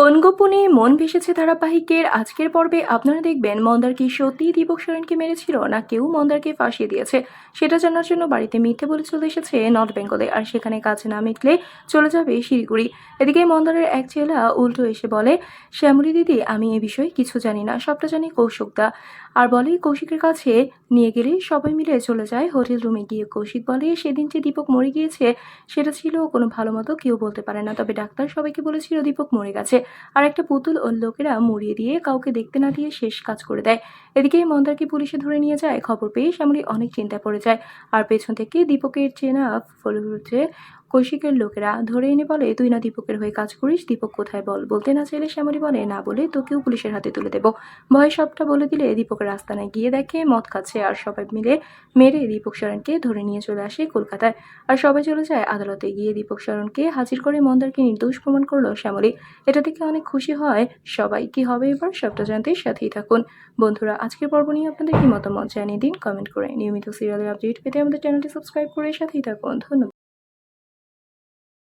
কোন গোপনে মন ভেসেছে ধারাবাহিকের? আজকের পর্বে আপনারা দেখবেন, মন্দার কি সত্যি দীপক সরেনকে মেরেছিল, না কেউ মন্দারকে ফাঁসিয়ে দিয়েছে? সেটা জানার জন্য বাড়িতে মিথ্যে বলে চলে এসেছে নর্থ বেঙ্গলে। আর সেখানে কাছে না মিটলে চলে যাবে শিলিগুড়ি। এদিকে মন্দারের এক চেলা উল্টো এসে বলে, শ্যামলী দিদি, আমি এ বিষয়ে কিছু জানি না। সবটা জানি কৌশিকদা আর বলে, কৌশিকের কাছে নিয়ে গেলে সবাই মিলে চলে যায়। হোটেল রুমে গিয়ে কৌশিক বলে, সেদিন যে দীপক মরে গিয়েছে, সেটা ছিল কোনো ভালো মতো কেউ বলতে পারে না। তবে ডাক্তার সবাইকে বলেছিল দীপক মরে গেছে। আর একটা পুতুল ওর লোকেরা মরিয়ে দিয়ে কাউকে দেখতে না দিয়ে শেষ কাজ করে দেয়। এদিকে মন্দারকে পুলিশে ধরে নিয়ে যায়। খবর পেয়ে শ্যামলী অনেক চিন্তায় পড়ে যায়। আর পেছন থেকে দীপকের চেনা ফলুচ্ছে কৌশিকের লোকেরা, ধরে এনে বলে, তুই না দীপকের হয়ে কাজ করিস, দীপক কোথায় বল? বলতে না চাইলে শ্যামলী বলে, না বলে তোকেও পুলিশের হাতে তুলে দেবো। ভয় সবটা বলে দিলে দীপকের আস্তানায় গিয়ে দেখে, মদ খাচ্ছে আর সবাই মিলে মেরে দীপক সরেনকে ধরে নিয়ে চলে আসে কলকাতায়। আর সবাই চলে যায় আদালতে। গিয়ে দীপক সরণকে হাজির করে মন্দারকে নির্দোষ প্রমাণ করল শ্যামলী। এটা দেখে অনেক খুশি হয় সবাই। কি হবে এবার? সবটা জানতে সাথেই থাকুন। বন্ধুরা, আজকের পর্ব নিয়ে আপনাদের কি মতামত জানিয়ে দিন কমেন্ট করে। নিয়মিত সিরিয়ালের আপডেট পেতে আমাদের চ্যানেলটি সাবস্ক্রাইব করে সাথেই থাকুন। ধন্যবাদ।